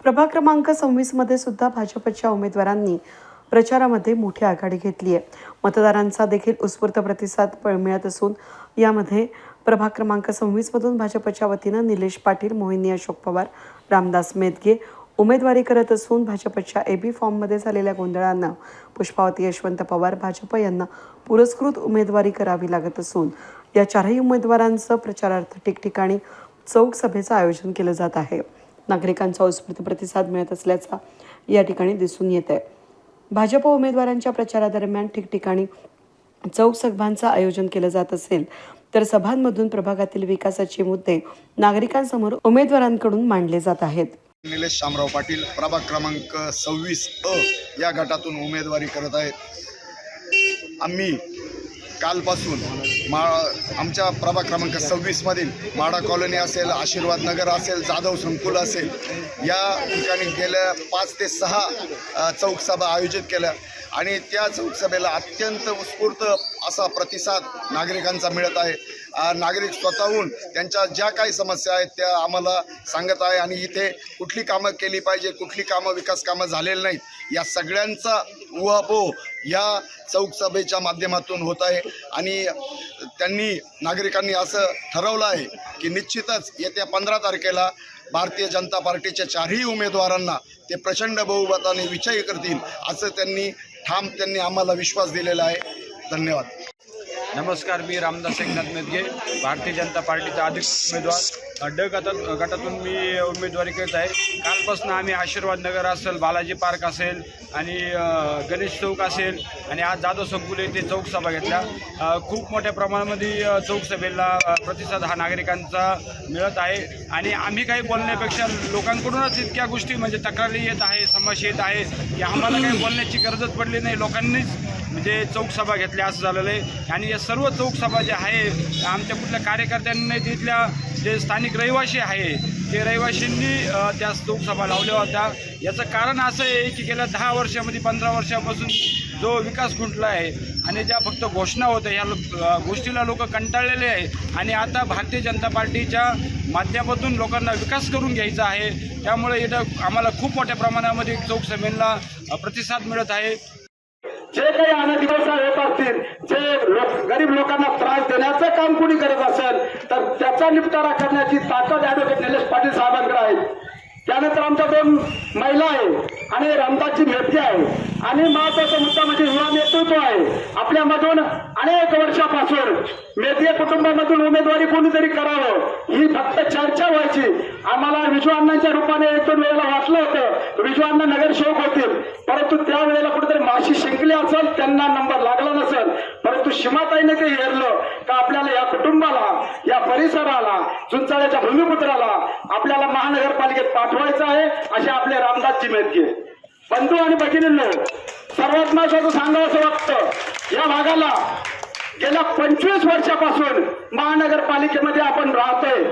प्रभाग क्रमांक सव्वीसमध्ये सुद्धा भाजपच्या उमेदवारांनी प्रचारामध्ये मोठी आघाडी घेतली आहे. मतदारांचा देखील उत्स्फूर्त प्रतिसाद मिळत असून यामध्ये प्रभाग क्रमांक सव्वीसमधून भाजपच्या वतीनं निलेश पाटील मोहिनी अशोक पवार रामदास मेदगे उमेदवारी करत असून भाजपच्या ए बी फॉर्ममध्ये झालेल्या गोंधळांना पुष्पावती यशवंत पवार भाजप यांना पुरस्कृत उमेदवारी करावी लागत असून या चारही उमेदवारांचं प्रचारार्थ ठिकठिकाणी चौक सभेचं आयोजन केलं जात आहे. नागरिकांचा उत्स्फूर्त प्रतिसाद मिळत असल्याचा या ठिकाणी दिसून येत आहे भाजप उमेदवारांच्या प्रचारादरम्यान ठिकठिकाणी चौक सभांचं आयोजन केलं जात असेल तर सभांमधून प्रभागातील विकासाचे मुद्दे नागरिकांसमोर उमेदवारांकडून मांडले जात आहेत. निलेश शामराव पाटील प्रभाग क्रमांक सव्वीस अ या गटातून उमेदवारी करत आहेत. आम्ही कालपासून मा आमच्या प्रभाग क्रमांक सव्वीसमधील माडा कॉलनी असेल आशीर्वाद नगर असेल जाधव संकुल असेल या ठिकाणी गेल्या पाच ते सहा चौकसभा आयोजित केल्या. आणि त्या चौकसभेला अत्यंत उत्स्फूर्त असा प्रतिसाद नागरिकांचा मिळत आहे. नागरिक स्वतःहून त्यांच्या ज्या काही समस्या आहेत त्या आम्हाला सांगत आहे. आणि इथे कुठली कामं केली पाहिजे कुठली कामं विकास कामं झालेली नाहीत या सगळ्यांचा उहापो या चौकसभेच्या माध्यमातून होत आहे. आणि त्यांनी नागरिकांनी असं ठरवलं आहे की निश्चितच येत्या पंधरा तारखेला भारतीय जनता पार्टीच्या चारही उमेदवारांना ते प्रचंड बहुमताने विजयी करतील असं त्यांनी ठाम त्यांनी आम्हाला विश्वास दिलेला आहे. धन्यवाद. नमस्कार मी रामदास एकनाथ मेदगे भारतीय जनता पार्टीचा अधिक उमेदवार. ड गटात गटातून मी उमेदवारी करत आहे. कालपासून आम्ही आशीर्वाद नगर असेल बालाजी पार्क असेल आणि गणेश चौक असेल आणि आज जाधव संकुल येथे चौक सभा घेतल्या. खूप मोठ्या प्रमाणामध्ये चौकसभेला चौक सभेला प्रतिसाद हा नागरिकांचा मिळत आहे. आणि आम्ही काही बोलण्यापेक्षा लोकांकडूनच इतक्या गोष्टी म्हणजे तक्रारी येत आहे समस्या येत आहे की आम्हाला काही बोलण्याची गरजच पडली नाही. लोकांनीच म्हणजे चौकसभा घेतल्या असं झालेलं आहे. आणि या सर्व चौकसभा जे आहे आमच्या कुठल्या कार्यकर्त्यांनी तिथल्या जे स्थानिक रहिवासी आहे. ते रहिवाशींनी त्या लोकसभा लावल्या होत्या. याचं कारण असं आहे की गेल्या दहा वर्षामध्ये पंधरा वर्षापासून जो विकास खुंटला आहे आणि ज्या फक्त घोषणा होत्या ह्या लो- गोष्टीला लोक कंटाळलेले आहे. आणि आता भारतीय जनता पार्टीच्या माध्यमातून लोकांना विकास करून घ्यायचा आहे. त्यामुळे इथं आम्हाला खूप मोठ्या प्रमाणामध्ये चौकसभेला प्रतिसाद मिळत आहे. जे काही अनधिकृत होत असतील जे लोक गरीब लोकांना त्रास देण्याचं काम कुणी करत असेल तर याचा निपटारा करण्याची ताकद ऍडव्होकेट निलेश पाटील साहेबांकडे आहे. त्यानंतर आमच्या दोन महिला आहे आणि रामदासजी मेथके आहे. आणि महत्त्वाचा मुद्दा म्हणजे युवा नेतृत्व आहे. आपल्यामधून अनेक वर्षापासून मेथके कुटुंबामधून उमेदवारी कोणीतरी करावं ही फक्त चर्चा व्हायची. आम्हाला विजू अण्णांच्या रूपाने एक दोन वेळेला वाटलं होतं. विजू अण्णा नगरसेवक होतील. परंतु त्यावेळेला कुठेतरी माशी शिंकली असेल त्यांना नंबर लागला नसेल. परंतु शिमाताईने ते हेरलं का आपल्याला या कुटुंबाला परिसराला चुंचाळ्याच्या भूमिपुत्राला आपल्याला महानगरपालिकेत पाठवायचं आहे अशी आपले रामदासजी आहे बंधू आणि भगिनींनो सर्वात महत्वाचं सांगावं असं वाटतं या भागाला गेल्या पंचवीस वर्षापासून महानगरपालिकेमध्ये आपण राहतोय.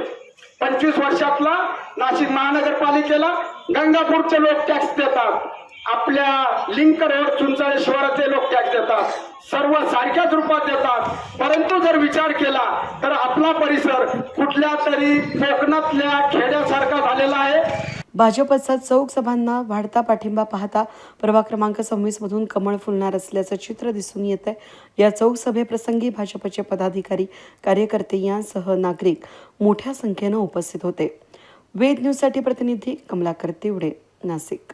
पंचवीस वर्षातला नाशिक महानगरपालिकेला गंगापूरचे लोक टॅक्स देतात. आपल्या लिंक चुंचाळेश्वराचे लोक टॅक्स देतात. सर्व सारख्याच रूपात देतात. परंतु जर विचार केला तर आपला परिसर कुठल्या तरी कोकणातल्या खेड्यासारखा झालेला आहे. भाजपचा चौक सभांना वाढता पाठिंबा पाहता प्रभाग क्रमांक सव्वीस मधून कमळ फुलणार असल्याचं चित्र दिसून येत आहे. या चौक सभेप्रसंगी भाजपचे पदाधिकारी कार्यकर्ते यांसह नागरिक मोठ्या संख्येनं उपस्थित होते. वेद न्यूजसाठी प्रतिनिधी कमलाकर तिवडे नाशिक.